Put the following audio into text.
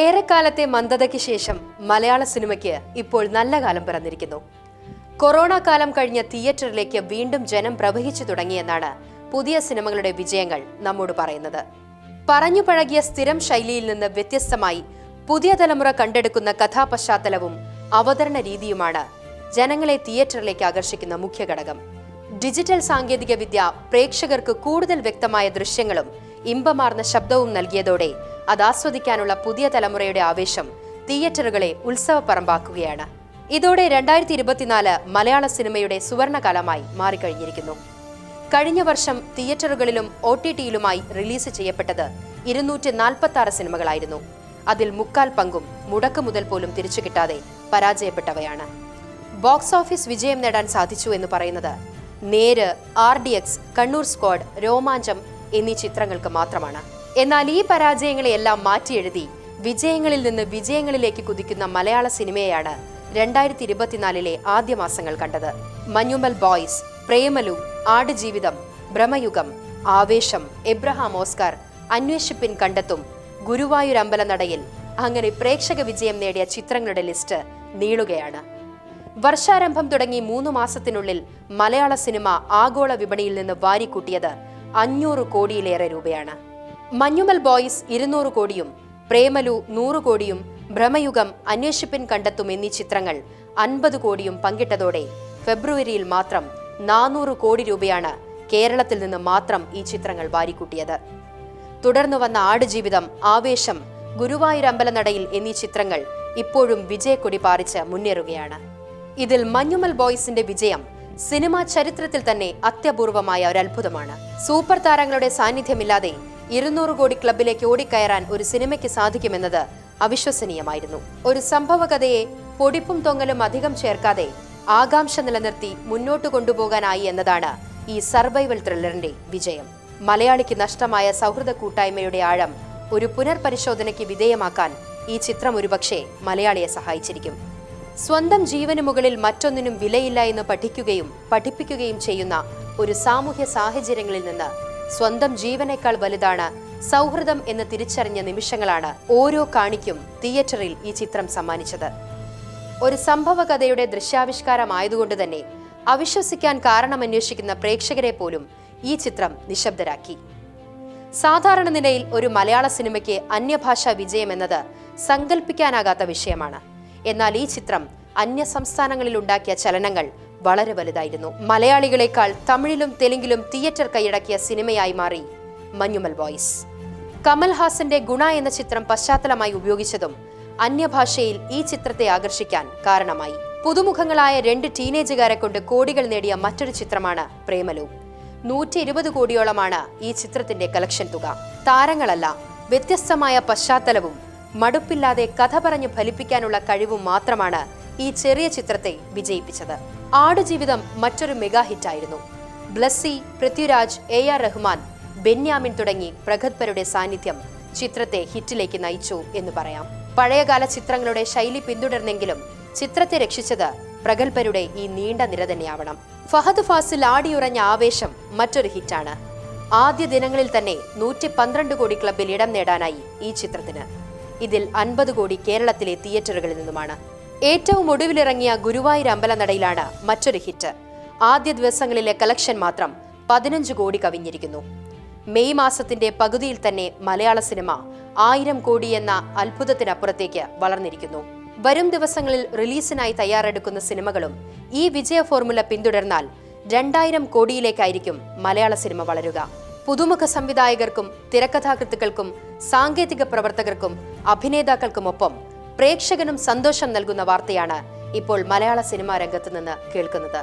ഏറെക്കാലത്തെ മന്ദതയ്ക്ക് ശേഷം മലയാള സിനിമയ്ക്ക് ഇപ്പോൾ നല്ല കാലം പിറന്നിരിക്കുന്നു. കൊറോണ കാലം കഴിഞ്ഞ തിയേറ്ററിലേക്ക് വീണ്ടും ജനം പ്രവഹിച്ചു തുടങ്ങിയെന്നാണ് പുതിയ സിനിമകളുടെ വിജയങ്ങൾ നമ്മോട് പറയുന്നത്. പറഞ്ഞു പഴകിയ സ്ഥിരം ശൈലിയിൽ നിന്ന് വ്യത്യസ്തമായി പുതിയ തലമുറ കണ്ടെടുക്കുന്ന കഥാപശ്ചാത്തലവും അവതരണ രീതിയുമാണ് ജനങ്ങളെ തിയേറ്ററിലേക്ക് ആകർഷിക്കുന്ന മുഖ്യ ഘടകം. ഡിജിറ്റൽ സാങ്കേതിക വിദ്യ പ്രേക്ഷകർക്ക് കൂടുതൽ വ്യക്തമായ ദൃശ്യങ്ങളും ഇമ്പമാർന്ന ശബ്ദവും നൽകിയതോടെ അത് ആസ്വദിക്കാനുള്ള പുതിയ തലമുറയുടെ ആവേശം തിയേറ്ററുകളെ ഉത്സവപ്പറമ്പാക്കുകയാണ്. ഇതോടെ രണ്ടായിരത്തി ഇരുപത്തിനാല് മലയാള സിനിമയുടെ സുവർണകാലമായി മാറിക്കഴിഞ്ഞിരിക്കുന്നു. കഴിഞ്ഞ വർഷം തിയേറ്ററുകളിലും ഒ ടി ടിയിലുമായി റിലീസ് ചെയ്യപ്പെട്ടത് ഇരുന്നൂറ്റി നാൽപ്പത്തി ആറ് സിനിമകളായിരുന്നു. അതിൽ മുക്കാൽ പങ്കും മുടക്ക് മുതൽ പോലും തിരിച്ചു കിട്ടാതെ പരാജയപ്പെട്ടവയാണ്. ബോക്സ് ഓഫീസ് വിജയം നേടാൻ സാധിച്ചു എന്ന് പറയുന്നത് Neru R D X Kannur squad Romancham എന്നീ ചിത്രങ്ങൾക്ക് മാത്രമാണ്. എന്നാൽ ഈ പരാജയങ്ങളെയെല്ലാം മാറ്റിയെഴുതി വിജയങ്ങളിൽ നിന്ന് വിജയങ്ങളിലേക്ക് കുതിക്കുന്ന മലയാള സിനിമയാണ് രണ്ടായിരത്തി ഇരുപത്തിനാലിലെ ആദ്യ മാസങ്ങൾ കണ്ടത്. Manjummel boys Premalu Aadujeevitham Bramayugam Aavesham Abraham Oscar അന്വേഷിപ്പിൻ കണ്ടെത്തും ഗുരുവായൂർ അമ്പലനടയിൽ അങ്ങനെ പ്രേക്ഷക വിജയം നേടിയ ചിത്രങ്ങളുടെ ലിസ്റ്റ് നീളുകയാണ്. വർഷാരംഭം തുടങ്ങി മൂന്ന് മാസത്തിനുള്ളിൽ മലയാള സിനിമ ആഗോള വിപണിയിൽ നിന്ന് വാരിക്കൂട്ടിയത് അഞ്ഞൂറ് കോടിയിലേറെ രൂപയാണ്. മഞ്ഞുമൽ ബോയ്സ് ഇരുന്നൂറ് കോടിയും പ്രേമലു നൂറ് കോടിയും ഭ്രമയുഗം അന്വേഷിപ്പിൻ കണ്ടെത്തും എന്നീ ചിത്രങ്ങൾ അൻപത് കോടിയും പങ്കിട്ടതോടെ ഫെബ്രുവരിയിൽ മാത്രം നാനൂറ് കോടി രൂപയാണ് കേരളത്തിൽ നിന്ന് മാത്രം ഈ ചിത്രങ്ങൾ വാരിക്കൂട്ടിയത്. തുടർന്നു വന്ന ആടുജീവിതം ആവേശം ഗുരുവായൂർ അമ്പലനടയിൽ എന്നീ ചിത്രങ്ങൾ ഇപ്പോഴും വിജയക്കൊടി പാറിച്ച് മുന്നേറുകയാണ്. ഇതിൽ മഞ്ഞുമൽ ബോയ്സിന്റെ വിജയം സിനിമാ ചരിത്രത്തിൽ തന്നെ അത്യപൂർവമായ ഒരു അത്ഭുതമാണ് സൂപ്പർ താരങ്ങളുടെ സാന്നിധ്യമില്ലാതെ ഇരുന്നൂറ് കോടി ക്ലബിലേക്ക് ഓടിക്കയറാൻ ഒരു സിനിമയ്ക്ക് സാധിക്കുമെന്നത് അവിശ്വസനീയമായിരുന്നു. ഒരു സംഭവകഥയെ പൊടിപ്പും തൊങ്ങലും അധികം ചേർക്കാതെ ആകാംക്ഷ നിലനിർത്തി മുന്നോട്ട് കൊണ്ടുപോകാനായി എന്നതാണ് ഈ സർവൈവൽ ത്രില്ലറിന്റെ വിജയം. മലയാളിക്ക് നഷ്ടമായ സൗഹൃദ കൂട്ടായ്മയുടെ ആഴം ഒരു പുനർപരിശോധനയ്ക്ക് വിധേയമാക്കാൻ ഈ ചിത്രം ഒരുപക്ഷെ മലയാളിയെ സഹായിച്ചിരിക്കും. സ്വന്തം ജീവന് മുകളിൽ മറ്റൊന്നിനും വിലയില്ല എന്ന് പഠിക്കുകയും പഠിപ്പിക്കുകയും ചെയ്യുന്ന ഒരു സാമൂഹ്യ സാഹചര്യങ്ങളിൽ നിന്ന് സ്വന്തം ജീവനേക്കാൾ വലുതാണ് സൗഹൃദം എന്ന് തിരിച്ചറിഞ്ഞ നിമിഷങ്ങളാണ് ഓരോ കാണിക്കും തിയേറ്ററിൽ ഈ ചിത്രം സമ്മാനിച്ചത്. ഒരു സംഭവകഥയുടെ ദൃശ്യാവിഷ്കാരമായതുകൊണ്ട് തന്നെ അവിശ്വസിക്കാൻ കാരണമന്വേഷിക്കുന്ന പ്രേക്ഷകരെ പോലും ഈ ചിത്രം നിശബ്ദരാക്കി. സാധാരണ നിലയിൽ ഒരു മലയാള സിനിമയ്ക്ക് അന്യഭാഷാ വിജയം എന്നത് സങ്കല്പിക്കാനാകാത്ത വിഷയമാണ്. എന്നാൽ ഈ ചിത്രം അന്യ സംസ്ഥാനങ്ങളിൽ ഉണ്ടാക്കിയ ചലനങ്ങൾ വളരെ വലുതായിരുന്നു. മലയാളികളെക്കാൾ തമിഴിലും തെലുങ്കിലും തിയേറ്റർ കൈയടക്കിയ സിനിമയായി മാറി മഞ്ഞുമൽ ബോയ്സ് കമൽഹാസന്റെ ഗുണ എന്ന ചിത്രം പശ്ചാത്തലമായി ഉപയോഗിച്ചതും അന്യഭാഷയിൽ ഈ ചിത്രത്തെ ആകർഷിക്കാൻ കാരണമായി. പുതുമുഖങ്ങളായ രണ്ട് ടീനേജുകാരെ കൊണ്ട് കോടികൾ നേടിയ മറ്റൊരു ചിത്രമാണ് പ്രേമലു. നൂറ്റി ഇരുപത് കോടിയോളമാണ് ഈ ചിത്രത്തിന്റെ കളക്ഷൻ തുക. താരങ്ങളല്ല വ്യത്യസ്തമായ പശ്ചാത്തലവും മടുപ്പില്ലാതെ കഥ പറഞ്ഞ് ഫലിപ്പിക്കാനുള്ള കഴിവും മാത്രമാണ് ഈ ചെറിയ ചിത്രത്തെ വിജയിപ്പിച്ചത്. ആടുജീവിതം മറ്റൊരു മെഗാ ഹിറ്റായിരുന്നു. ബ്ലസ്സി പൃഥ്വിരാജ് എ ആർ റഹ്മാൻ ബെന്യാമിൻ തുടങ്ങി പ്രഗത്ഭരുടെ സാന്നിധ്യം ചിത്രത്തെ ഹിറ്റിലേക്ക് നയിച്ചു എന്ന് പറയാം. പഴയകാല ചിത്രങ്ങളുടെ ശൈലി പിന്തുടർന്നെങ്കിലും ചിത്രത്തെ രക്ഷിച്ചത് പ്രഗത്ഭരുടെ ഈ നീണ്ട നിര തന്നെയാവണം. ഫഹദ് ഫാസിൽ ആടിയുറഞ്ഞ ആവേശം മറ്റൊരു ഹിറ്റാണ്. ആദ്യ ദിനങ്ങളിൽ തന്നെ നൂറ്റി പന്ത്രണ്ട് കോടി ക്ലബിൽ ഇടം നേടാനായി ഈ ചിത്രത്തിന്. ഇതിൽ അൻപത് കോടി കേരളത്തിലെ തിയേറ്ററുകളിൽ നിന്നുമാണ്. ഏറ്റവും ഒടുവിലിറങ്ങിയ ഗുരുവായൂർ അമ്പലനടയിലാണ് മറ്റൊരു ഹിറ്റ്. ആദ്യ ദിവസങ്ങളിലെ കളക്ഷൻ മാത്രം പതിനഞ്ച് കോടി കവിഞ്ഞിരിക്കുന്നു. മെയ് മാസത്തിന്റെ പകുതിയിൽ തന്നെ മലയാള സിനിമ ആയിരം കോടി എന്ന അത്ഭുതത്തിനപ്പുറത്തേക്ക് വളർന്നിരിക്കുന്നു. വരും ദിവസങ്ങളിൽ റിലീസിനായി തയ്യാറെടുക്കുന്ന സിനിമകളും ഈ വിജയ ഫോർമുല പിന്തുടർന്നാൽ രണ്ടായിരം കോടിയിലേക്കായിരിക്കും മലയാള സിനിമ വളരുക. പുതുമുഖ സംവിധായകർക്കും തിരക്കഥാകൃത്തുക്കൾക്കും സാങ്കേതിക പ്രവർത്തകർക്കും അഭിനേതാക്കൾക്കുമൊപ്പം പ്രേക്ഷകനും സന്തോഷം നൽകുന്ന വാർത്തയാണ് ഇപ്പോൾ മലയാള സിനിമാ രംഗത്ത് നിന്ന് കേൾക്കുന്നത്.